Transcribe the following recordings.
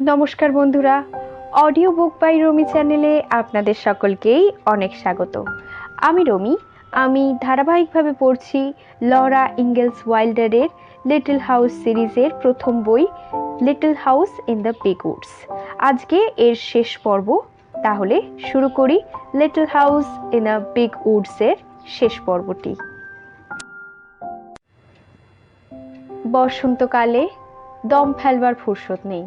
নমস্কার বন্ধুরা। Audio book by রমি চ্যানেলে আপনাদের সকলকেই অনেক স্বাগত। আমি রমি, আমি ধারাবাহিকভাবে পড়ছি লরা ইঙ্গেলস ওয়াইল্ডারের লিটল হাউস সিরিজের প্রথম বই Little House in the Big Woods আজকে এর শেষ পর্ব, তাহলে শুরু করি Little House in the Big উডসের শেষ পর্বটি। বসন্তকালে দম ফেলবার ফুরসত নেই।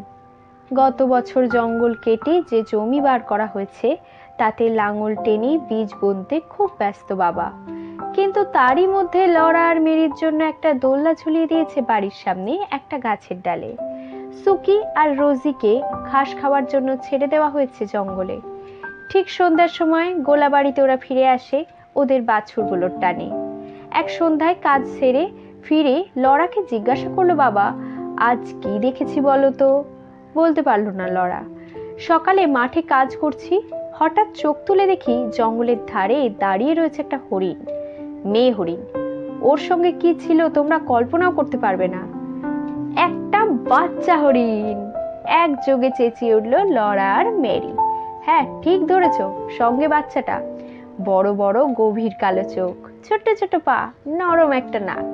গত বছর জঙ্গল কেটে যে জমি বার করা হয়েছে, তাতে লাঙল টেনে বীজ বুনতে খুব ব্যস্ত বাবা। কিন্তু তারই মধ্যে লড়া আর মেরির জন্য একটা দোল্লা ঝুলিয়ে দিয়েছে বাড়ির সামনে একটা গাছের ডালে। সুকি আর রোজিকে ঘাস খাওয়ার জন্য ছেড়ে দেওয়া হয়েছে জঙ্গলে। ঠিক সন্ধ্যার সময় গোলা বাড়িতে ওরা ফিরে আসে ওদের বাছুরগুলোর টানে। এক সন্ধ্যায় কাজ সেরে ফিরে লড়াকে জিজ্ঞাসা করল, বাবা, আজ কি দেখেছি বলো তো? বলতে পারল না লড়া সকালে মাঠে কাজ করছি, হঠাৎ চোখ তুলে দেখি জঙ্গলের ধারে দাঁড়িয়ে রয়েছে একটা হরিণ, মেয়ে হরিণ। ওর সঙ্গে কি ছিল তোমরা কল্পনাও করতে পারবে না। একটা বাচ্চা হরিণ, একযোগে চেঁচিয়ে উঠল লড়া আর মেরি। হ্যাঁ ঠিক ধরেছ, সঙ্গে বাচ্চাটা। বড় বড় গভীর কালো চোখ, ছোট্ট ছোট পা, নরম একটা নাক।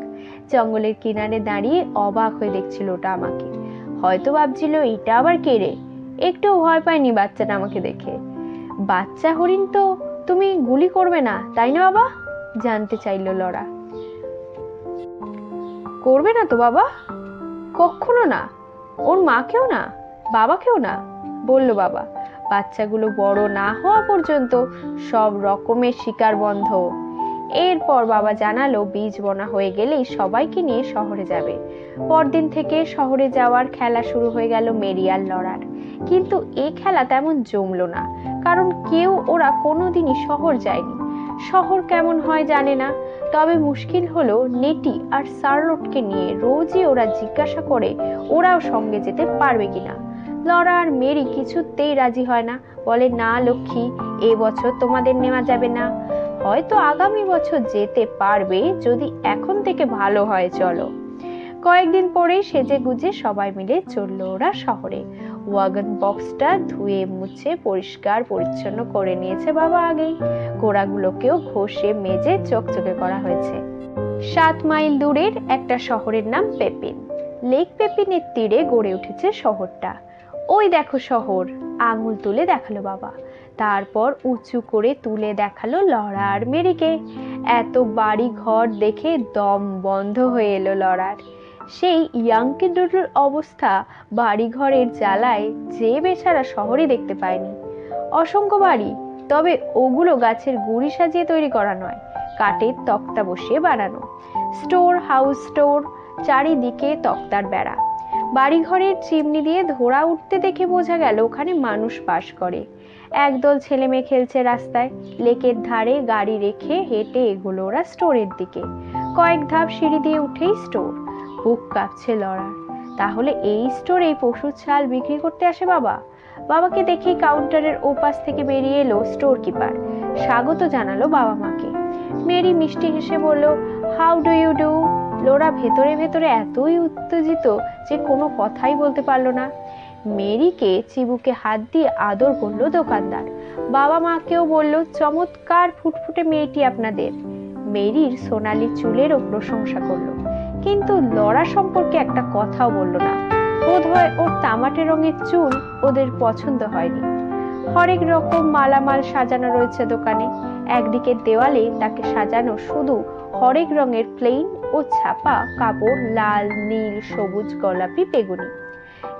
জঙ্গলের কিনারে দাঁড়িয়ে অবাক হয়ে দেখছিল ওটা আমাকে। হয়তো ভাবছিল এটা আবার কে রে? একটু ভয় পায়নি বাচ্চাটা আমাকে দেখে। বাচ্চা হরিণ তো তুমি গুলি করবে না, তাই না বাবা? জানতে চাইল লড়া করবে না তো বাবা? কখনো না? ওর মাকেও না? বাবাকেও না? বলল বাবা। বাচ্চাগুলো বড় না হওয়া পর্যন্ত সব রকমের শিকার বন্ধ। এরপর বাবা জানালো, বীজ বোনা হয়ে গেলেই সবাইকে নিয়ে শহরে যাবে। পরদিন থেকে শহরে যাওয়ার খেলা শুরু হয়ে গেল মেরিয়াল লড়ার কিন্তু এই খেলা তেমন জমলো না, কারণ কেউ ওরা কোনোদিনই শহর যায়নি। শহর কেমন হয় জানে না, তবে মুশকিল হলো নেটি আর সার্লটকে নিয়ে রোজই ওরা জিজ্ঞাসা করে ওরাও সঙ্গে যেতে পারবে কিনা লড়া আর মেরি কিছুতেই রাজি হয় না, বলে, না, লক্ষ্মী এবছর তোমাদের নেওয়া যাবে না। হয়তো আগামী বছর যেতে পারবে, যদি এখন থেকে ভালো হয়, চলো। কয়েকদিন পরেই সেজে গুজে সবাই মিলে চলল ওরা শহরে। ওয়াগন বক্সটা ধুয়ে, মুছে, পরিষ্কার, পরিচ্ছন্ন করে নিয়েছে বাবা আগেই। গোড়াগুলোকেও ঘষে, মেজে চকচকে করা হয়েছে। সাত মাইল দূরের একটা শহরের নাম পেপিন। লেক পেপিনের তীরে গড়ে উঠেছে শহরটা। ওই দেখো শহর। আঙুল তুলে দেখাল বাবা। তারপর উঁচু করে তুলে দেখাল লড়া আর মেরিকে। এত বাড়ি ঘর দেখে দম বন্ধ হয়ে এলো লড়ার সেই ইয়াংকে ডুডুর অবস্থা বাড়িঘরের জ্বালায় যে বেচারা শহরে দেখতে পায়নি। অসংখ্য বাড়ি, তবে ওগুলো গাছের গুড়ি সাজিয়ে তৈরি করা নয়, কাঠের তক্তা বসিয়ে বানানো। স্টোর হাউস স্টোর, চারিদিকে তক্তার বেড়া। বাড়িঘরের চিমনি দিয়ে ধোড়া উঠতে দেখে বোঝা গেল ওখানে মানুষ বাস করে। একদল ছেলে মেয়ে খেলছে রাস্তায়। লেকের ধারে গাড়ি রেখে হেঁটে এগুলো ওরা স্টোরের দিকে। কয়েক ধাপ সিঁড়ি দিয়ে উঠেই স্টোর। বুক কাঁপছে লড়ার তাহলে এই স্টোর এই পশুর ছাল বিক্রি করতে আসে বাবা? বাবাকে দেখেই কাউন্টারের ওপাশ থেকে বেরিয়ে এলো স্টোর কিপার। স্বাগত জানালো বাবা মাকে। মেরি মিষ্টি হেসে বলল how do you do Laura ভেতরে ভেতরে এতই উত্তেজিত যে কোনো কথাই বলতে পারল না। মেরিকে চিবুকে হাত দিয়ে আদর করল দোকানদার। বাবা মাকেও বলল, চমৎকার ফুটফুটে মেয়েটি আপনাদের। মেরির সোনালি চুলেরও প্রশংসা করল। কিন্তু লড়া সম্পর্কে একটা কথাও বলল না। বোধ হয় ওর তামাটে রঙের চুল ওদের পছন্দ হয়নি। হরেক রকম মালামাল সাজানো রয়েছে দোকানে। একদিকে দেওয়ালে তাকে সাজানো শুধু হরেক রঙের প্লেন ও ছাপা কাপড়, লাল, নীল, সবুজ, গোলাপি, বেগুনি।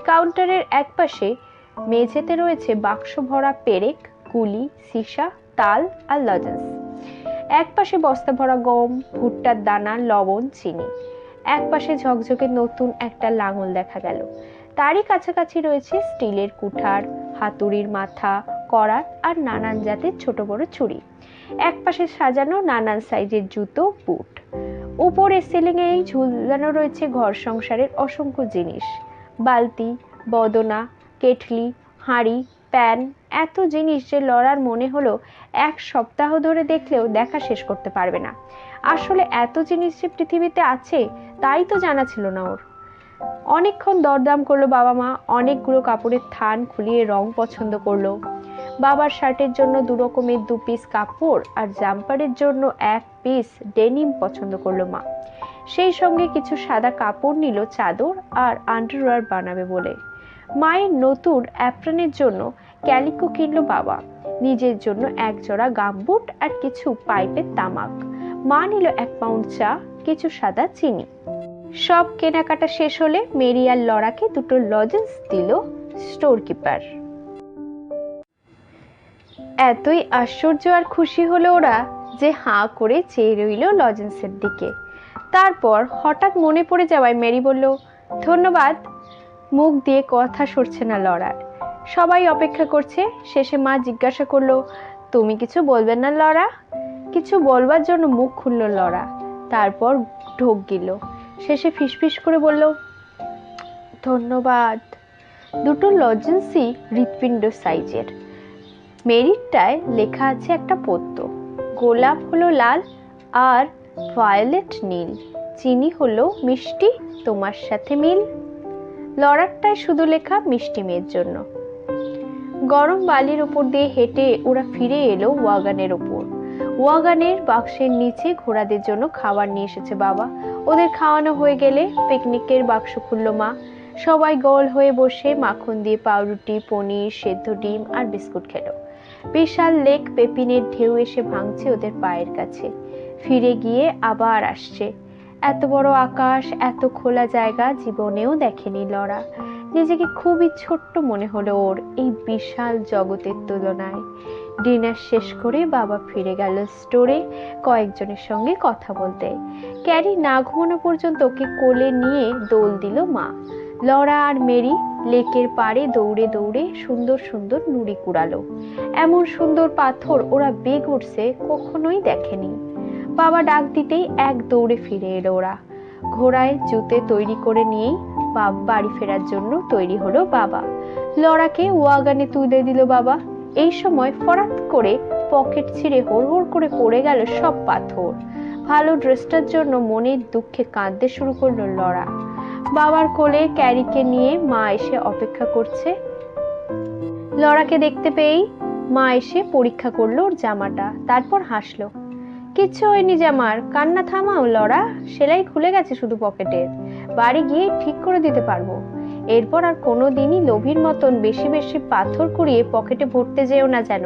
কাউন্টারের একপাশে মেঝেতে রয়েছে বাক্স ভরা পেরেক, কুলি, সীসা, তাল আর লজেন্স। একপাশে বস্তা ভরা গম ভুট্টার দানা, লবণ, চিনি। একপাশে ঝকঝকে নতুন একটা লাঙল দেখা গেল। তারই কাছাকাছি রয়েছে স্টিলের কুঠার, হাতুড়ির মাথা, করাত আর নানান জাতের ছোট বড় ছুরি। একপাশে সাজানো নানান সাইজের জুতো, বুট। উপরে সিলিংয়ে ঝুলানো রয়েছে ঘর সংসারের অসংখ্য জিনিস। বালতি, বদনা, কেটলি, হাঁড়ি, প্যান, এত জিনিস যে লড়ার মনে হলো এক সপ্তাহ ধরে দেখলেও দেখা শেষ করতে পারবে না। আসলে এত জিনিস যে পৃথিবীতে আছে, তাই তো জানা ছিল না ওর। অনেকক্ষণ দরদাম করল বাবা মা, অনেকগুলো কাপড়ের থান খুলিয়ে রং পছন্দ করল। বাবার শার্টের জন্য দু রকমের দু পিস কাপড় আর জাম্পারের জন্য এক পিস ডেনিম পছন্দ করল মা। সেই সঙ্গে কিছু সাদা কাপড় নিল চাদর আর আন্ডারওয়্যার বানাবে বলে। মায়ের নতুন অ্যাপ্রনের জন্য ক্যালিকো কিনলো বাবা। নিজের জন্য এক জোড়া গামবুট আর কিছু পাইপের তামাক। মা নিল এক পাউন্ড চা, কিছু সাদা চিনি। সব কেনাকাটা শেষ হলে মেরি আর লড়াকে দুটো লজেন্স দিল স্টোর কিপার এতই আশ্চর্য আর খুশি হলো ওরা যে হাঁ করে চেয়ে রইল লজেন্সের দিকে। তারপর হঠাৎ মনে পড়ে যাওয়ায় মেরি বলল, ধন্যবাদ। মুখ দিয়ে কথা সরছে না লড়ার সবাই অপেক্ষা করছে। শেষে মা জিজ্ঞাসা করল, তুমি কিছু বলবে না লড়া কিছু বলবার জন্য মুখ খুলল লড়া তারপর ঢোক গিল শেষে ফিসফিস করে বলল, ধন্যবাদ। দুটো লজেন্সি হৃৎপিণ্ড সাইজের। মেরিটটায় লেখা আছে একটা পদ্য গোলাপ হলো লাল আর ভায়োলেট নীল। চিনি হলো মিষ্টি, তোমার সাথে মিল। লড়ারটায় শুধু লেখা মিষ্টি মেয়ের জন্য। গরম বালির উপর দিয়ে হেঁটে ওরা ফিরে এলো ওয়াগানের ওপর। ওয়াগানের বাক্সের নিচে ঘোড়াদের জন্য খাবার নিয়ে এসেছে বাবা। ওদের খাওয়ানো হয়ে গেলে পিকনিকের বাক্স খুললো মা। সবাই গোল হয়ে বসে মাখন দিয়ে পাউরুটি, পনির, সেদ্ধ ডিম আর বিস্কুট খেলো। বিশাল লেক পেপিনের ঢেউ এসে ভাঙছে ওদের পায়ের কাছে। ফিরে গিয়ে আবার আসছে। এত বড় আকাশ, এত খোলা জায়গা জীবনেও দেখেনি লড়া নিজেকে খুবই ছোট্ট মনে হলো ওর এই বিশাল জগতের তুলনায়। ডিনার শেষ করে বাবা ফিরে গেল স্টোরে কয়েকজনের সঙ্গে কথা বলতে। ক্যারি না ঘুমানো পর্যন্ত ওকে কোলে নিয়ে দোল দিল মা। লড়া আর মেরি লেকের পাড়ে দৌড়ে দৌড়ে সুন্দর সুন্দর নুড়ি কুড়ালো। এমন সুন্দর পাথর ওরা বেগ উঠছে কখনোই দেখেনি। বাবা ডাক দিতেই এক দৌড়ে ফিরে এলো ওরা। ঘোড়ায় জুতে তৈরি করে নিয়েই বাড়ি ফেরার জন্য তৈরি হলো বাবা। লড়াকে ওয়াগানে তুলে দিল বাবা। এই সময় ফরাত করে পকেট ছিঁড়ে হোড় করে পড়ে গেল সব পাথর। ভালো ড্রেসটার জন্য মনের দুঃখে কাঁদতে শুরু করল লড়া। বাবার কোলে ক্যারিকে নিয়ে মা এসে অপেক্ষা করছে। লড়াকে দেখতে পেয়েই মা এসে পরীক্ষা করল ওর জামাটা, তারপর হাসলো। কিচ্ছু হয়নি জামার কান্না থামাও লড়া সেলাই খুলে গেছে শুধু পকেটের বাড়ি গিয়ে ঠিক করে দিতে পারব। এরপর আর কোনো দিনই লোভীর মতন বেশি বেশি পাথর কুড়িয়ে পকেটে ভরতে যেও না যেন।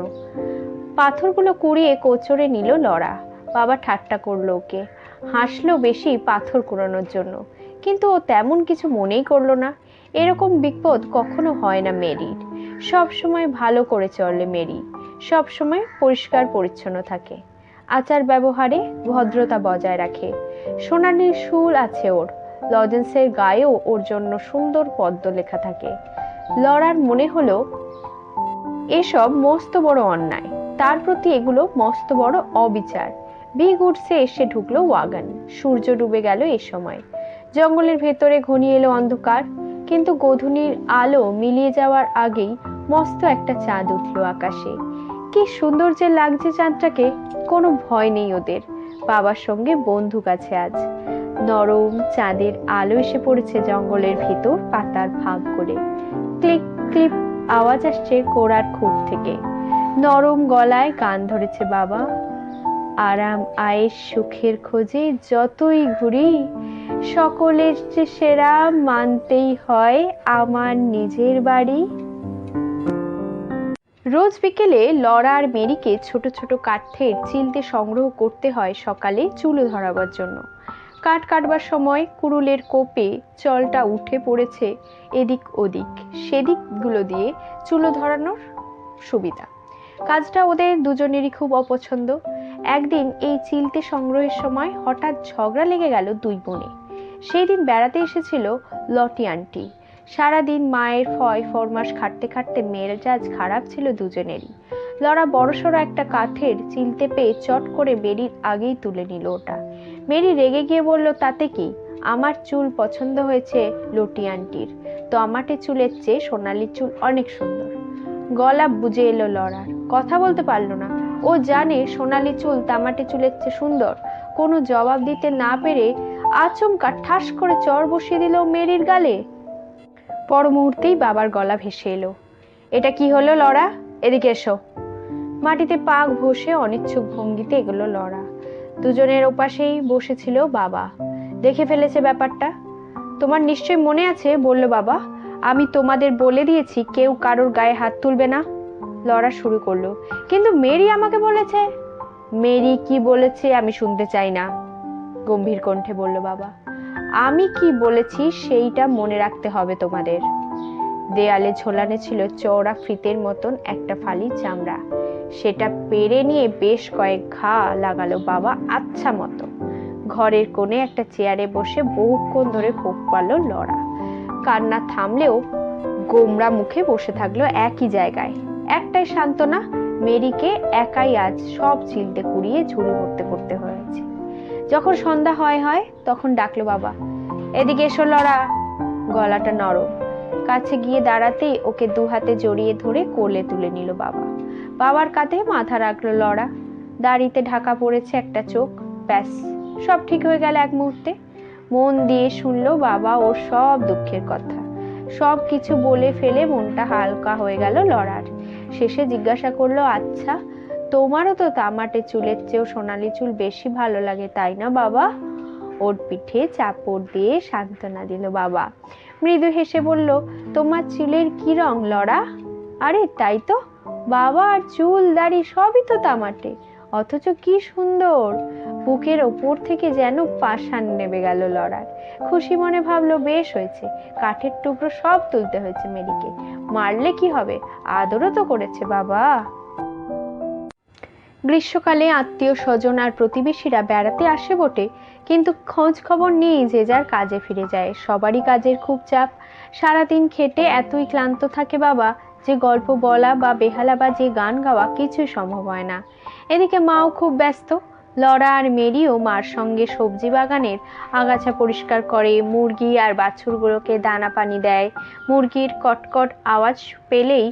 পাথরগুলো কুড়িয়ে কোচরে নিল লড়া বাবা ঠাট্টা করল ওকে। হাসলো বেশি পাথর কুড়ানোর জন্য। কিন্তু ও তেমন কিছু মনেই করল না। এরকম বিপদ কখনো হয় না মেরির। সব সময় ভালো করে চলে মেরি। সব সময় পরিষ্কার পরিচ্ছন্ন থাকে। আচার ব্যবহারে ভদ্রতা বজায় রাখে। সোনালির শুল আছে ওর। লজেন্সের গায়েও ওর জন্য সুন্দর পদ্ম লেখা থাকে। লড়ার মনে হলো, এসব মস্ত বড় অন্যায়। তার প্রতি এগুলো মস্ত বড় অবিচার। বি গুডসে এসে ঢুকলো ওয়াগান। সূর্য ডুবে গেল এ সময়। জঙ্গলের ভেতরে ঘনিয়ে এলো অন্ধকার। কিন্তু গোধূলির আলো মিলিয়ে যাওয়ার আগেই মস্ত একটা চাঁদ উঠল আকাশে। কি সুন্দর যে লাগছে চাঁদটাকে। কোনো ভয় নেই ওদের। বাবার সঙ্গে বন্ধু কাছে আজ। নরম চাঁদের আলো এসে পড়েছে জঙ্গলের ভিতর পাতার ভাগ করে। ক্লিক, ক্লিপ আওয়াজ আসছে কোড়ার খুঁট থেকে। নরম গলায় গান ধরেছে বাবা। আরাম আয়ের সুখের খোঁজে যতই ঘুরি, সকলের যে সেরা মানতেই হয় আমার নিজের বাড়ি। রোজ বিকেলে লড়া আর মেরিকে ছোট ছোট কাঠের চিলতে সংগ্রহ করতে হয় সকালে চুলো ধরাবার জন্য। কাঠ কাটবার সময় কুড়ুলের কোপে চলটা উঠে পড়েছে এদিক ওদিক, সেদিকগুলো দিয়ে চুলো ধরানোর সুবিধা। কাজটা ওদের দুজনেরই খুব অপছন্দ। একদিন এই চিলতে সংগ্রহের সময় হঠাৎ ঝগড়া লেগে গেল দুই বোনে। সেই দিন বেড়াতে এসেছিল লটি আন্টি। সারাদিন মায়ের ফয় ফরমাস খাটতে খাটতে মেজাজ খারাপ ছিল দুজনেরই। লড়া বড়সড় একটা কাঠের চিলতে পেয়ে চট করে মেরির আগেই তুলে নিল ওটা। মেরি রেগে গিয়ে বলল, তাতে কি? আমার চুল পছন্দ হয়েছে লটি আন্টির। তো আমাটে চুলের চেয়ে সোনালির চুল অনেক সুন্দর। গলা বুঝে এলো লড়ার কথা বলতে পারল না। ও জানে সোনালি চুল তামাটে চুলের চেয়ে সুন্দর। কোনো জবাব দিতে না পেরে আচমকা ঠাস করে চর বসিয়ে দিল মেরির গালে। পর মুহূর্তেই বাবার গলা ভেসে এলো। এটা কি হলো লড়া এদিকে এসো। মাটিতে পাক বসে অনিচ্ছুক ভঙ্গিতে এগুলো লড়া দুজনের ওপাশেই বসেছিল বাবা। দেখে ফেলেছে ব্যাপারটা? তোমার নিশ্চয় মনে আছে, বলল বাবা। আমি তোমাদের বলে দিয়েছি, কেউ কারোর গায়ে হাত তুলবে না। লড়া শুরু করল। কিন্তু মেরি আমাকে বলেছে? মেরি কি বলেছে আমি শুনতে চাই না, গম্ভীর কণ্ঠে বলল বাবা। আমি কি বলেছি সেইটা মনে রাখতে হবে তোমাদের। দেয়ালে ঝোলানো ছিল চওড়া ফিতের মতন একটা ফালি চামড়া। সেটা পেরে নিয়ে বেশ কয়েক ঘা লাগালো বাবা আচ্ছা মতো। ঘরের কোণে একটা চেয়ারে বসে বহুক্ষণ ধরে কোপ পারল লড়া কান্না থামলেও গোমরা মুখে বসে থাকল একই জায়গায়। একটাই সান্ত্বনা মেরিকে একাই আজ সব চিলতে কুড়িয়ে ঝুড়ি ভরতে করতে হয়েছে। যখন সন্ধ্যা হয় হয়, তখন ডাকলো বাবা। এদিকে এসো লড়া গলাটা নরম। কাছে গিয়ে দাঁড়াতেই ওকে দু হাতে জড়িয়ে ধরে কোলে তুলে নিল বাবা। বাবার কাঁধে মাথা রাখল লড়া দাড়িতে ঢাকা পড়েছে একটা চোখ। ব্যাস, সব ঠিক হয়ে গেল এক মুহূর্তে। মন দিয়ে শুনলো বাবা ওর সব দুঃখের কথা। সব কিছু বলে ফেলে মনটা হালকা হয়ে গেল লড়ার শেষে জিজ্ঞাসা করল আচ্ছা তোমারও তো তামাটে চুলের চেয়েও সোনালি চুল বেশি ভালো লাগে, তাই না বাবা? ওর পিঠে চাপড় দিয়ে সান্ত্বনা দিল বাবা। মৃদু হেসে বলল, তোমার চুলের কি রং লড়া? আরে, তাই তো। বাবা আর চুল, দাড়ি সবই তো তামাটে। অথচ কি সুন্দর। বুকের ওপর থেকে যেন পাষাণ নেবে গেল লড়ার। খুশি মনে ভাবলো, বেশ হয়েছে। কাঠের টুকরো সব তুলতে হয়েছে মেরিকে। মারলে কি হবে? আদরও তো করেছে বাবা। গ্রীষ্মকালে আত্মীয় স্বজন আর প্রতিবেশীরা বেড়াতে আসে বটে, কিন্তু খোঁজ খবর নেই যে যার কাজে ফিরে যায়। সবারই কাজের খুব চাপ। সারাদিন খেটে এতই ক্লান্ত থাকে বাবা যে গল্প বলা বা বেহালা বা যে গান গাওয়া কিছুই সম্ভব হয় না। এদিকে মাও খুব ব্যস্ত। লড়া আর মেরিও মার সঙ্গে সবজি বাগানের আগাছা পরিষ্কার করে, মুরগি আর বাছুরগুলোকে দানা পানি দেয়। মুরগির কটকট আওয়াজ পেলেই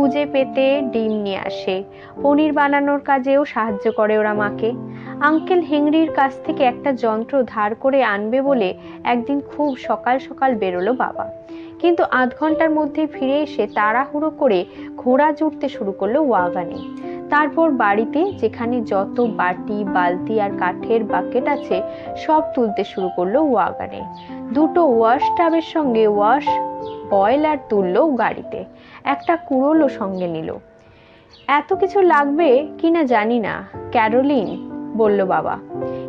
খুঁজে পেতে ডিম নিয়ে আসে। পনির বানানোর কাজেও সাহায্য করে ওরা মাকে। আঙ্কেল হেংরির কাছ থেকে একটা যন্ত্র ধার করে আনবে বলে একদিন খুব সকাল সকাল বেরোলো বাবা। কিন্তু আধ ঘণ্টার মধ্যে ফিরে এসে তাড়াহুড়ো করে ঘোড়া জুড়তে শুরু করল ওয়াগানে। তারপর বাড়িতে যেখানে যত বাটি, বালতি আর কাঠের বাকেট আছে, সব তুলতে শুরু করল ওয়াগানে। দুটো ওয়াশ টাবের সঙ্গে ওয়াশ বয়লার তুললো গাড়িতে। একটা কুড়োলও সঙ্গে নিল। এত কিছু লাগবে কিনা জানি না, ক্যারোলিন, বলল বাবা।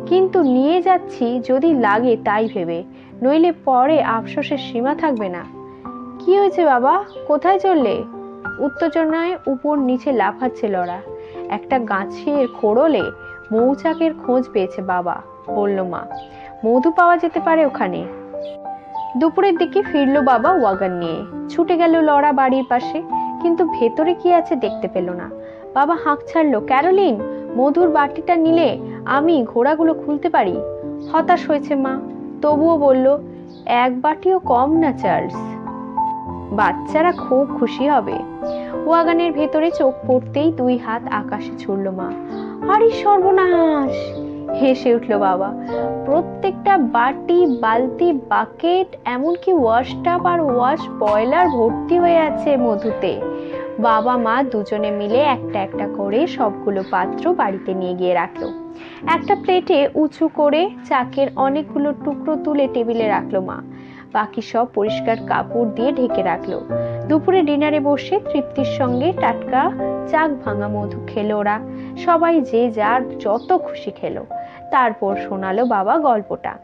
কিন্তু নিয়ে যাচ্ছি যদি লাগে তাই ভেবে, নইলে পরে আফসোসের সীমা থাকবে না। কি হয়েছে বাবা? কোথায় চললে? উত্তেজনায় উপর নিচে লাফাচ্ছে লড়া একটা গাছের খোড়লে মৌচাকের খোঁজ পেয়েছে বাবা, বলল মা। মধু পাওয়া যেতে পারে ওখানে। দুপুরের দিকে ফিরল বাবা ওয়াগান নিয়ে। ছুটে গেল লড়া বাড়ির পাশে, কিন্তু ভেতরে কি আছে দেখতে পেল না। বাবা হাঁক ছাড়লো, ক্যারোলিন, মধুর বাটিটা নিলে আমি ঘোড়াগুলো খুলতে পারি? হতাশ হয়েছে মা। তবুও বলল, এক বাটিও কম না, চার্লস। বাচ্চারা খুব খুশি হবে। ওয়াগানের ভেতরে চোখ পড়তেই দুই হাত আকাশে ছুড়ল মা। আরে সর্বনাশ! হেসে উঠল বাবা। প্রত্যেকটা বাটি, বালতি, বাকেট, এমনকি ওয়াশ টাব আর ওয়াশ বয়লার ভর্তি হয়ে আছে মধুতে। বাবা মা দুজনে মিলে একটা একটা করে সবগুলো পাত্র বাড়িতে নিয়ে গিয়ে রাখল। একটা প্লেটে উঁচু করে চাকের অনেকগুলো টুকরো তুলে টেবিলে রাখল মা। বাকি সব পরিষ্কার কাপড় দিয়ে ঢেকে রাখল। দুপুরে ডিনারে বসে তৃপ্তির সঙ্গে টাটকা চাক ভাঙা মধু খেলো ওরা। সবাই যে যার যত খুশি খেলো। তারপর শোনালো বাবা গল্পটা।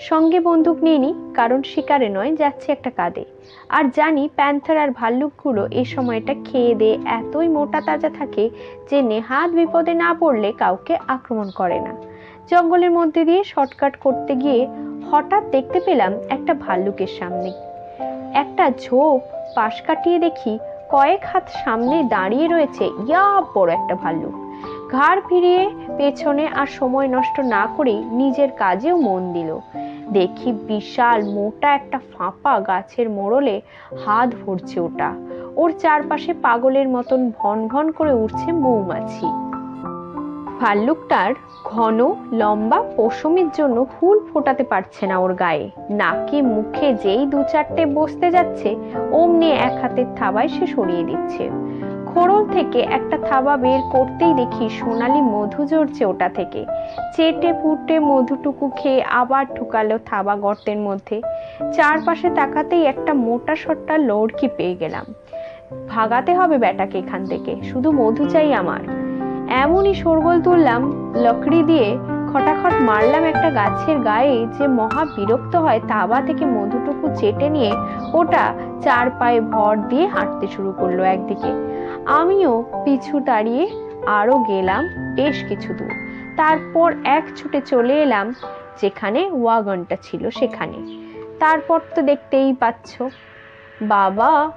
সঙ্গে বন্দুক নিয়ে কারণ শিকারে নয়, যাচ্ছে একটা কাঁধে। আর জানি প্যান্থার আর ভাল্লুকগুলো এই সময়টা খেয়ে দিয়ে এতই মোটা তাজা থাকে যে নেহাত বিপদে না পড়লে কাউকে আক্রমণ করে না। জঙ্গলের মধ্যে দিয়ে শর্টকাট করতে গিয়ে হঠাৎ দেখতে পেলাম একটা ভাল্লুকের সামনে। একটা ঝোপ পাশ কাটিয়ে দেখি কয়েক হাত সামনে দাঁড়িয়ে রয়েছে ইয়া বড় একটা ভাল্লুক। ঘাড় ফিরিয়ে পেছনে আর সময় নষ্ট না করেই নিজের কাজেও মন দিল। দেখি বিশাল মোটা একটা ফাঁপা গাছের মোড়লে হাত ভরছে ওটা। ওর চারপাশে পাগলের মতন ভন ভন করে উঠছে মৌমাছি। ভাল্লুকটার ঘন, লম্বা পশমের জন্য ফুল ফোটাতে পারছে না ওর গায়ে। নাকে, মুখে যেই দু চারটে বসতে যাচ্ছে, অমনি এক হাতের থাবায় সে সরিয়ে দিচ্ছে। খোড়ল থেকে একটা থাবা বের করতেই দেখি সোনালি মধু ঝরছে ওটা থেকে। চেটে পুটে মধুটুকু খেয়ে আবার ঢুকালো থাবা গর্তের মধ্যে। চারপাশে তাকাতেই একটা মোটা সট্টা লড়কি পেয়ে গেলাম। ভাগাতে হবে ব্যাটাকে এখান থেকে, শুধু মধু চাই আমার। এমনই শোরগোল তুললাম, লকড়ি দিয়ে খটাখট মারলাম একটা গাছের গায়ে যে মহা বিরক্ত হয় তাবা থেকে মধুটুকু চেটে নিয়ে ওটা চার পায়ে ভর দিয়ে হাঁটতে শুরু করল একদিকে। আমিও পিছু দাঁড়িয়ে আরও গেলাম বেশ কিছু দূর। তারপর এক ছুটে চলে এলাম যেখানে ওয়াগনটা ছিল সেখানে। তারপর তো দেখতেই পাচ্ছ, বাবা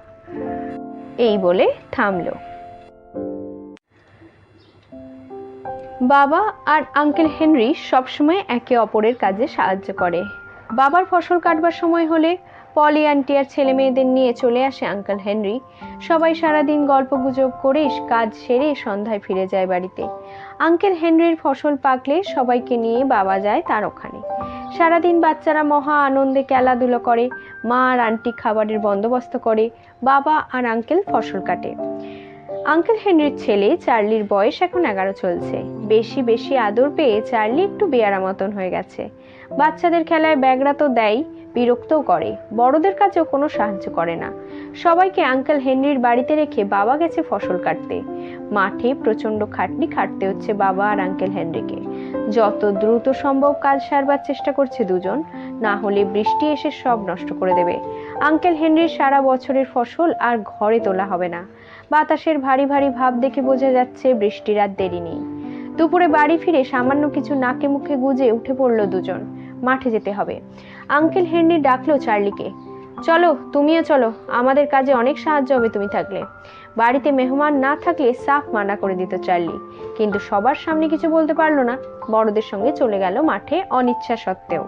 এই বলে থামলো। বাবা আর আঙ্কেল হেনরি সবসময় একে অপরের কাজে সাহায্য করে। বাবার ফসল কাটবার সময় হলে পলি আন্টি আর ছেলে মেয়েদের নিয়ে চলে আসে আঙ্কেল হেনরি। সবাই সারাদিন গল্প গুজব করে কাজ সেরে সন্ধ্যায় ফিরে যায় বাড়িতে। আঙ্কেল হেনরির ফসল পাকলে সবাইকে নিয়ে বাবা যায় তার ওখানে। সারাদিন বাচ্চারা মহা আনন্দে খেলাধুলো করে, মা আর আন্টি খাবারের বন্দোবস্ত করে, বাবা আর আঙ্কেল ফসল কাটে। আঙ্কেল হেনরির ছেলে চার্লির বয়স এখন এগারো চলছে। বেশি বেশি আদর পেয়ে চার্লি একটু বেয়ারা মতন হয়ে গেছে। বাচ্চাদের খেলায় ব্যাগরা তো দেয় বিরক্তও করে। বড়দের কাছেও কোনো সাহায্য করে না। সবাইকে আঙ্কেল হেনরির বাড়িতে রেখে বাবা গেছে ফসল কাটতে। মাঠে প্রচণ্ড খাটনি খাটতে হচ্ছে বাবা আর আঙ্কেল হেনরিকে। যত দ্রুত সম্ভব কাজ সারবার চেষ্টা করছে দুজন, না হলে বৃষ্টি এসে সব নষ্ট করে দেবে। আঙ্কেল হেনরির সারা বছরের ফসল আর ঘরে তোলা হবে না। বাতাসের ভারী ভারী ভাব দেখে বোঝা যাচ্ছে বৃষ্টির আর দেরি নেই। দুপুরে বাড়ি ফিরে সামান্য কিছু নাকে মুখে গুজে উঠে পড়ল দুজন। মাঠে যেতে হবে। আঙ্কেল হেনরি ডাকলো চার্লিকে, চলো, তুমিও চলো, আমাদের কাজে অনেক সাহায্য হবে তুমি থাকলে। বাড়িতে মেহমান না থাকলে সাফ মানা করে দিত চার্লি, কিন্তু সবার সামনে কিছু বলতে পারল না, বড়দের সঙ্গে চলে গেল মাঠে অনিচ্ছা সত্ত্বেও।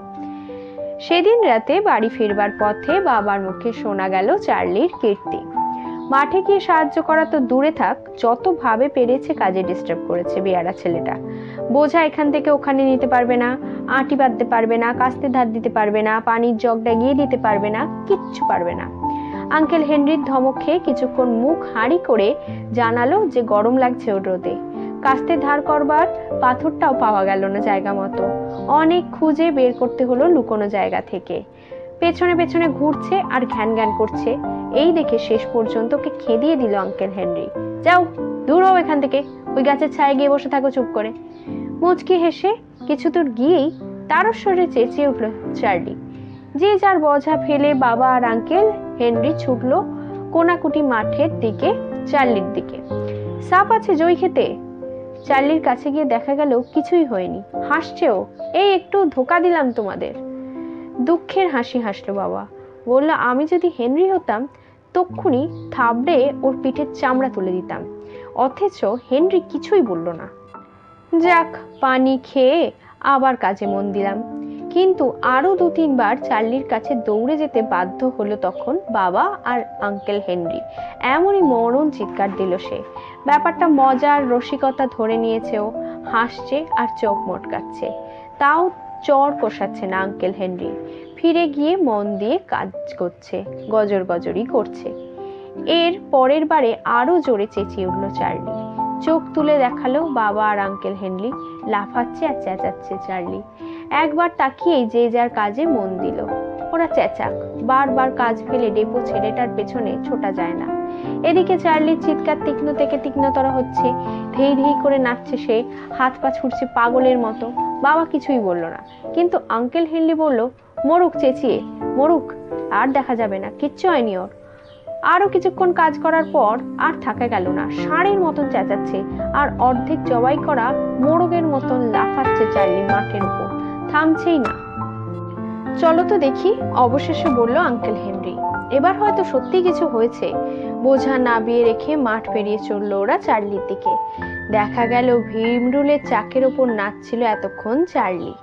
সেদিন রাতে বাড়ি ফিরবার পথে বাবার মুখে শোনা গেল চার্লির কীর্তি। মাঠে গিয়ে সাহায্য করা তো দূরে থাক, যত ভাবে পেরেছে কাজে ডিস্টার্ব করেছে বেয়ারা ছেলেটা। বোঝা এখান থেকে ওখানে নিতে পারবে না, আটি বাঁধতে পারবে না, কাস্তে ধার দিতে পারবে না, পানির জগটা গিয়ে দিতে পারবে না, কিচ্ছু পারবে না। আঙ্কেল হেনরির ধমক খেয়ে কিছুক্ষণ মুখ হাঁড়ি করে জানালো যে গরম লাগছে ওর রোদে। কাস্তে ধার করবার পাথরটাও পাওয়া গেল না জায়গা মতো। অনেক খুঁজে বের করতে হলো লুকোনো জায়গা থেকে। পেছনে পেছনে ঘুরছে আর ঘ্যান ঘ্যান করছে। এই দেখে শেষ পর্যন্ত ওকে খেদিয়ে দিল আঙ্কেল হেনরি। যাও, দূর হও এখান থেকে। ওই গাছের ছায় গিয়ে বসে থাকো চুপ করে। মুচকি হেসে কিছু দূর গিয়েই তারও শরীরে চেঁচিয়ে উঠল চার্লি। যে যার বঝা ফেলে বাবা আর আঙ্কেল, হেনরি ছুটলো কোনাকুটি মাঠের দিকে, চার্লির দিকে। সাপ আছে জই খেতে। চার্লির কাছে গিয়ে দেখা গেল কিছুই হয়নি। হাসছেও এই একটু ধোকা দিলাম তোমাদের। দুঃখের হাসি হাসলো বাবা। বলল, আমি যদি হেনরি হতাম, তক্ষুনি থাবড়ে ওর পিঠের চামড়া তুলে দিতাম। অথচ হেনরি কিছুই বলল না। যাক, পানি খেয়ে আবার কাজে মন দিলাম। কিন্তু আরও দু তিনবার চার্লির কাছে দৌড়ে যেতে বাধ্য হলো তখন বাবা আর আঙ্কেল হেনরি। এমনই মরণ চিৎকার দিল সে। ব্যাপারটা মজার রসিকতা ধরে নিয়েছে ও। হাসছে আর চোখ মটকাচ্ছে। তাও চর কষাচ্ছে না আঙ্কেল হেনরি। ফিরে গিয়ে মন দিয়ে কাজ করছে, গজর গজরই করছে। এর পরের বারে আরও জোরে চেঁচিয়ে উঠল চার্লি। চোখ তুলে দেখাল বাবা আর আঙ্কেল হেনলি লাফাচ্ছে আর চেঁচাচ্ছে চার্লি। একবার তাকিয়েই যে যার কাজে মন দিল। ওরা চেঁচাক, বারবার কাজ ফেলে ডেপো ছেলেটার পেছনে ছোটা যায় না। এদিকে চার্লির চিৎকার তীক্ষ্ণ থেকে তীক্ষ্ণতর হচ্ছে। ধেই ধেই করে নাচছে সে, হাত পা ছুটছে পাগলের মতো। বাবা কিছুই বলল না। কিন্তু আঙ্কেল হেনলি বলল মরুক চেঁচিয়ে, মরুক, আর দেখা যাবে না, কিচ্ছু হয়নি ওর। আরও কিছুক্ষণ কাজ করার পর আর থাকা গেল না। ষাঁড়ের মতন চেঁচাচ্ছে আর অর্ধেক জবাই করা মোরগের মতন লাফাচ্ছে চার্লি মাঠের উপর। থামছেই না। চলো তো দেখি, অবশেষে বলল আঙ্কেল হেনরি। এবার হয়তো সত্যি কিছু হয়েছে। বোঝা নাবিয়ে রেখে মাঠ পেরিয়ে চলল ওরা চার্লির দিকে। দেখা গেল ভীমরুলের চাকের ওপর নাচছিল এতক্ষণ চার্লি।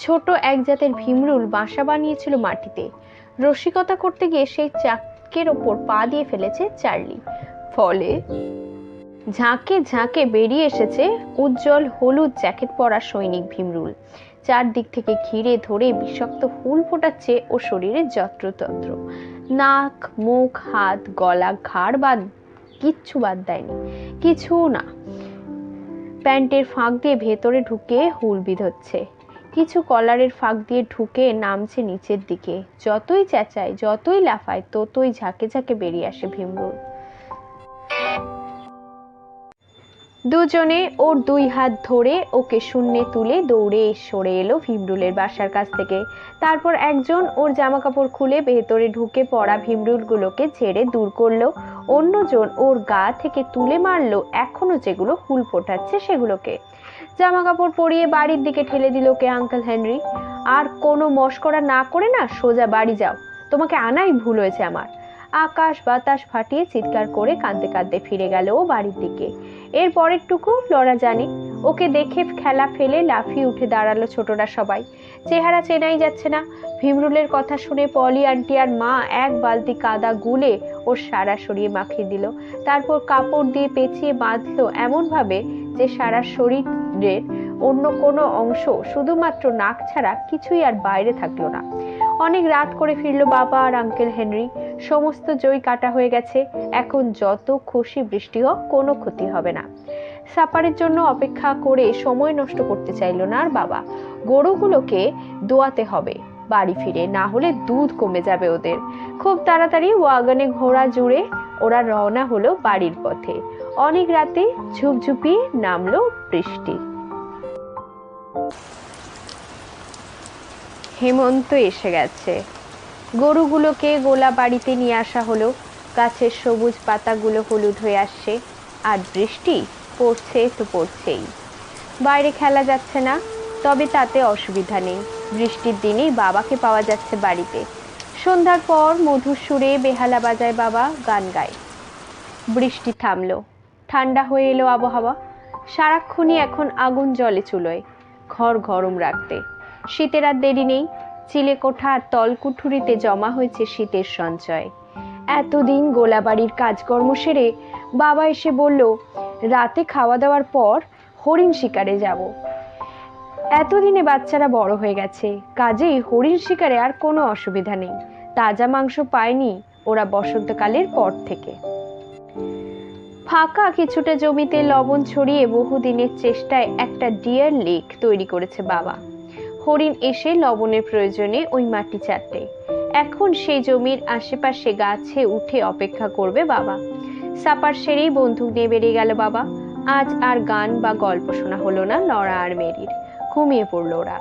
ছোট এক জাতের ভীমরুল বাসা বানিয়েছিল মাটিতে। রসিকতা করতে গিয়ে সেই চাকের ওপর পা দিয়ে ফেলেছে চার্লি। ফলে ঝাঁকে ঝাঁকে বেরিয়ে এসেছে উজ্জ্বল হলুদ জ্যাকেট পরা সৈনিক ভীমরুল। চারদিক থেকে ঘিরে ধরে বিষাক্ত ফুল ফোটাচ্ছে ও শরীরে যত্রতত্র। নাক, মুখ, হাত, গলা, ঘাড় বাদ কিচ্ছু বাদ দেয়নি। কিছু না। প্যান্টের ফাঁক দিয়ে ভেতরে ঢুকে হুল বিধচ্ছে। কিছু কলারের ফাঁক দিয়ে ঢুকে নামছে নিচের দিকে। যতই চেঁচায়, যতই লাফায়, ততই ঝাঁকে ঝাঁকে বেরিয়ে আসে ভীমরুল দুজনে ওর দুই হাত ধরে ওকে শূন্যে তুলে দৌড়ে সরে এলো ভীমরুলের বাসার কাছ থেকে। তারপর একজন ওর জামা কাপড় খুলে ভেতরে ঢুকে পড়া ভীমরুলগুলোকে ঝেড়ে দূর করল। অন্যজন ওর গা থেকে তুলে মারলো। এখনও যেগুলো হুল ফোটাচ্ছে সেগুলোকে। জামা কাপড় পরিয়ে বাড়ির দিকে ঠেলে দিল ওকে আঙ্কেল হেনরি। আর কোনো মস্করা না করে না সোজা বাড়ি যাও। তোমাকে আনাই ভুল হয়েছে আমার। আকাশ বাতাস ফাটিয়ে চিৎকার করে কাঁদতে কাঁদতে ফিরে গেল ও বাড়ির দিকে। এর পরেরটুকু লড়া জানে। ওকে দেখে খেলা ফেলে লাফিয়ে উঠে দাঁড়াল ছোটরা সবাই। চেহারা চেনাই যাচ্ছে না। ভীমরুলের কথা শুনে পলি আন্টি আর মা এক বালতি কাদা গুলে ওর সারা সরিয়ে মাখিয়ে দিল। তারপর কাপড় দিয়ে পেঁচিয়ে বাঁধলো এমনভাবে যে সারা শরীরের অন্য কোনো অংশ শুধুমাত্র নাক ছাড়া কিছুই আর বাইরে থাকল না। অনেক রাত করে ফিরলো বাবা আর আঙ্কেল হেনরি। সমস্ত জই কাটা হয়ে গেছে। এখন যত খুশি বৃষ্টি হোক কোনো ক্ষতি হবে না। সাপারের জন্য অপেক্ষা করে সময় নষ্ট করতে চাইলো না আর বাবা। গরুগুলোকে দোয়াতে হবে, বাড়ি ফিরে। না হলে দুধ কমে যাবে ওদের। খুব তাড়াতাড়ি ওয়াগনে ঘোড়া জুড়ে ওরা রওনা হলো বাড়ির পথে। অনেক রাতে ঝুপঝুপি নামলো বৃষ্টি। হেমন্ত এসে গেছে। গরুগুলোকে গোলা বাড়িতে নিয়ে আসা হলো। গাছের সবুজ পাতাগুলো হলুদ হয়ে আসছে। আর বৃষ্টি পড়ছে তো পড়ছেই। বাইরে খেলা যাচ্ছে না, তবে তাতে অসুবিধা নেই। বৃষ্টির দিনেই বাবাকে পাওয়া যাচ্ছে বাড়িতে। সন্ধ্যার পর মধুর সুরে বেহালা বাজায় বাবা গান গায়। বৃষ্টি থামলো। ঠান্ডা হয়ে এলো আবহাওয়া। সারাক্ষণই এখন আগুন জলে চুলোয়, ঘর গরম রাখতে। শীতের আর দেরি নেই চিলেকোঠা আর তলকুঠুরিতে জমা হয়েছে শীতের সঞ্চয়। এতদিন গোলাবাড়ির কাজকর্ম সেরে বাবা এসে বলল, রাতে খাওয়া দাওয়ার পর হরিণ শিকারে যাব। এতদিনে বাচ্চারা বড় হয়ে গেছে, কাজেই হরিণ শিকারে আর কোনো অসুবিধা নেই। তাজা মাংস পায়নি ওরা বসন্তকালের পর থেকে। ফাঁকা কিছুটা জমিতে লবণ ছড়িয়ে বহুদিনের চেষ্টায় একটা ডিয়ার লেক তৈরি করেছে বাবা। হরিণ এসে লবণের প্রয়োজনে ওই মাটি চাটে। এখন সেই জমির আশেপাশে গাছে উঠে অপেক্ষা করবে বাবা। সাপার সেরেই বন্দুক নিয়ে বেরিয়ে গেল বাবা। আজ আর গান বা গল্প শোনা হলো না লড়া আর মেরির। ঘুমিয়ে পড়ল ওরা।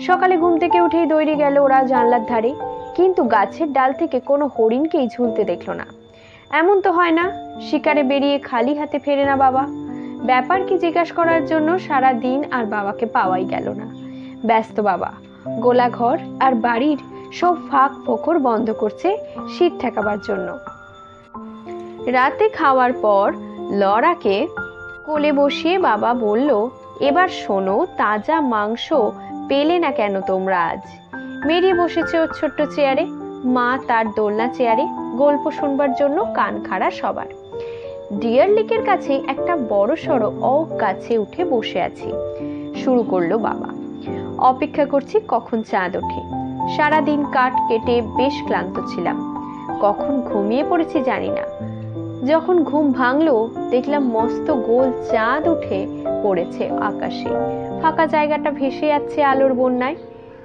সকালে ঘুম থেকে উঠেই দৌড়ে গেল ওরা জানলার ধারে। কিন্তু গাছের ডাল থেকে কোনো হরিণকেই ঝুলতে দেখল না। এমন তো হয় না, শিকারে বেরিয়ে খালি হাতে ফেরে না বাবা। ব্যাপার কি জিজ্ঞাসা করার জন্য সারা দিন আর বাবাকে পাওয়াই গেল না। ব্যস্ত বাবা গোলাঘর আর বাড়ির সব ফাঁক ফোকর বন্ধ করছে শীত ঠেকাবার জন্য। রাতে খাওয়ার পর লড়াকে কোলে বসিয়ে বাবা বলল, এবার শোনো, তাজা মাংস পেলে না কেন তোমরা আজ? মেরিয়ে বসেছে ওর ছোট্ট চেয়ারে, মা তার দোলনা চেয়ারে। গল্প শুনবার জন্য কান খাড়া সবার। ডিয়ার লেকের কাছে একটা বড় সড়ো অক গাছে উঠে বসে আছি। শুরু করল বাবা। অপেক্ষা করছি কখন চাঁদ ওঠে। সারাদিন কাঠ কেটে বেশ ক্লান্ত ছিলাম। কখন ঘুমিয়ে পড়েছি জানি না। যখন ঘুম ভাঙলো, দেখলাম মস্ত গোল চাঁদ উঠে পড়েছে আকাশে। ফাঁকা জায়গাটা ভেসে যাচ্ছে আলোর বন্যায়।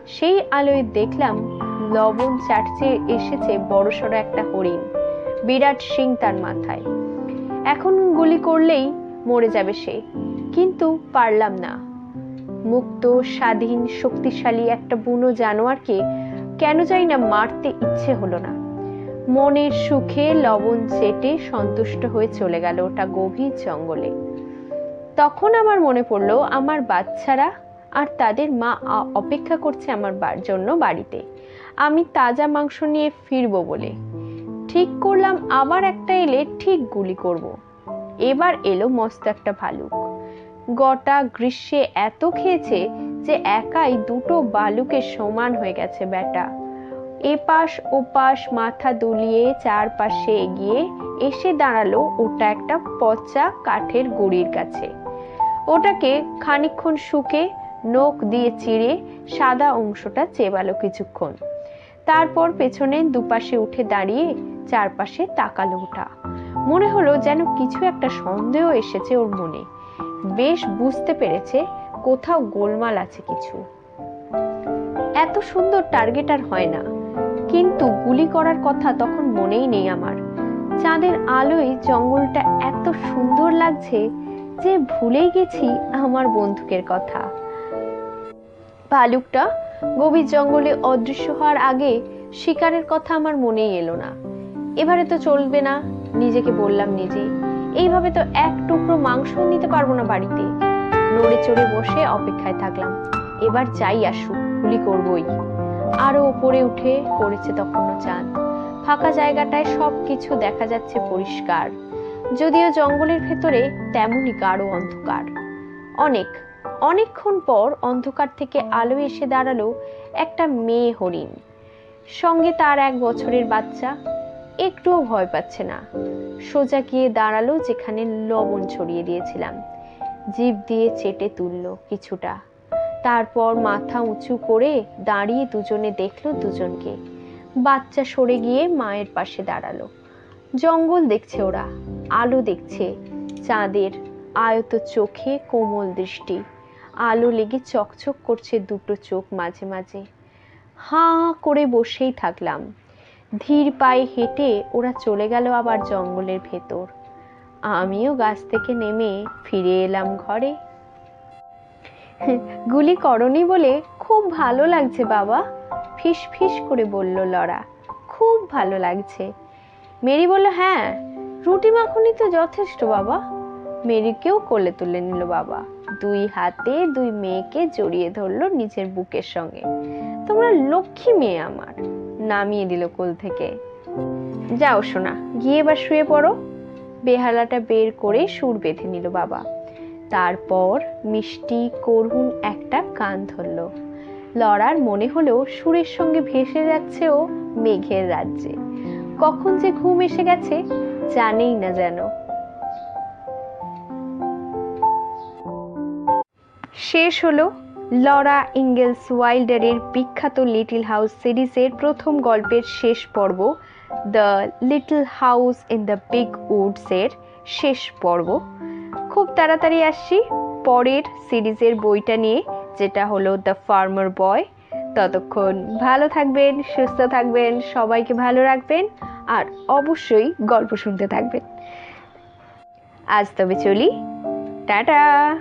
সেই আলোয় দেখলাম লবণ চাটচে এসেছে বড়সড় একটা হরিণ। বিরাট সিং তার মাথায়। এখন গুলি করলেই মরে যাবে সে। কিন্তু পারলাম না। মুক্ত, স্বাধীন, শক্তিশালী একটা বুনো জানোয়ারকে কেন জানি না মারতে ইচ্ছে হলো না। মনের সুখে লবণ চেটে সন্তুষ্ট হয়ে চলে গেল ওটা গভীর জঙ্গলে। তখন আমার মনে পড়ল, আমার বাচ্চারা আর তাদের মা অপেক্ষা করছে আমার জন্য বাড়িতে। আমি তাজা মাংস নিয়ে ফিরবো বলে। ঠিক করলাম, আবার একটা এলে ঠিক গুলি করব। এবার এলো মস্ত একটা ভালুক। গোটা গ্রীষ্মে এত খেয়েছে যে একাই দুটো বালুকের সমান হয়ে গেছে ব্যাটা। এপাশ ওপাশ মাথা দুলিয়ে চারপাশে এগিয়ে এসে দাঁড়াল ওটা একটা পচা কাঠের গুড়ির কাছে। ওটাকে খানিকক্ষণ শুকে নখ দিয়ে চিড়ে সাদা অংশটা চেবালো কিছুক্ষণ। তারপর পেছনে দুপাশে উঠে দাঁড়িয়ে চারপাশে তাকালো ওটা। মনে হলো যেন কিছু একটা সন্দেহ এসেছে ওর মনে। বেশ বুঝতে পেরেছে কোথাও গোলমাল আছে কিছু। এত সুন্দর টার্গেট আর হয় না। কিন্তু গুলি করার কথা তখন মনেই নেই আমার। চাঁদের আলোয় জঙ্গলটা এত সুন্দর লাগছে যে ভুলেই গেছি আমার বন্দুকের কথা। ভালুকটা গভীর জঙ্গলে অদৃশ্য হওয়ার আগে শিকারের কথা আমার মনেই এলো না। এবারে তো চলবে না, নিজেকে বললাম নিজে এইভাবে তো এক টুকরো মাংস নিতে পারব না বাড়িতে। নড়ে চড়ে বসে অপেক্ষায় থাকলাম। এবার যাই আসুক, গুলি করবই। আরও উপরে উঠে পড়েছে তখনও চাঁদ। ফাঁকা জায়গাটায় সব কিছু দেখা যাচ্ছে পরিষ্কার। যদিও জঙ্গলের ভেতরে তেমনই গাঢ় অন্ধকার। অনেক অনেকক্ষণ পর অন্ধকার থেকে আলো এসে দাঁড়াল একটা মেয়ে হরিণ। সঙ্গে তার এক বছরের বাচ্চা। একটুও ভয় পাচ্ছে না। সোজা গিয়ে দাঁড়াল যেখানে লবণ ছড়িয়ে দিয়েছিলাম। জিভ দিয়ে চেটে তুললো কিছুটা। তারপর মাথা উঁচু করে দাঁড়িয়ে দুজনে দেখল দুজনকে। বাচ্চা সরে গিয়ে মায়ের পাশে দাঁড়াল। জঙ্গল দেখছে ওরা, আলো দেখছে, চাঁদের আয়ত চোখে কোমল দৃষ্টি। আলো লেগে চকচক করছে দুটো চোখ মাঝে মাঝে। হাঁ করে বসেই থাকলাম। ধীর পায়ে হেঁটে ওরা চলে গেল আবার জঙ্গলের ভেতর। আমিও গাছ থেকে নেমে ফিরে এলাম ঘরে। গুলি করনি বলে খুব ভালো লাগছে বাবা, ফিস ফিস করে বলল লড়া খুব ভালো লাগছে। মেরি বলল হ্যাঁ রুটি মাখনি তো যথেষ্ট বাবা। মেরিকেও কোলে তুলে নিল বাবা। দুই হাতে দুই মেয়েকে জড়িয়ে ধরলো নিজের বুকের সঙ্গে। তোমরা লক্ষ্মী মেয়ে আমার, নামিয়ে দিল কোল থেকে। যাও শোনা গিয়ে এবার শুয়ে পড়ো। বেহালাটা বের করে সুর বেঁধে নিল বাবা। তারপর মিষ্টি, করুণ একটা কান ধরল। লড়ার মনে হলেও সুরের সঙ্গে ভেসে যাচ্ছে ও মেঘের রাজ্যে। কখন যে ঘুম এসে গেছে জানেই না যেন। শেষ হলো লরা ইঙ্গেলস ওয়াইল্ডারের বিখ্যাত লিটল হাউস সিরিজের প্রথম গল্পের শেষ পর্ব, the Little House in the Big উডসের শেষ পর্ব। খুব তাড়াতাড়ি আসছি পরের সিরিজের বইটা নিয়ে, যেটা হলো দ্য ফার্মার বয়। ততক্ষণ ভালো থাকবেন, সুস্থ থাকবেন, সবাইকে ভালো রাখবেন, আর অবশ্যই গল্প শুনতে থাকবেন। আজ তবে চলি। টাটা!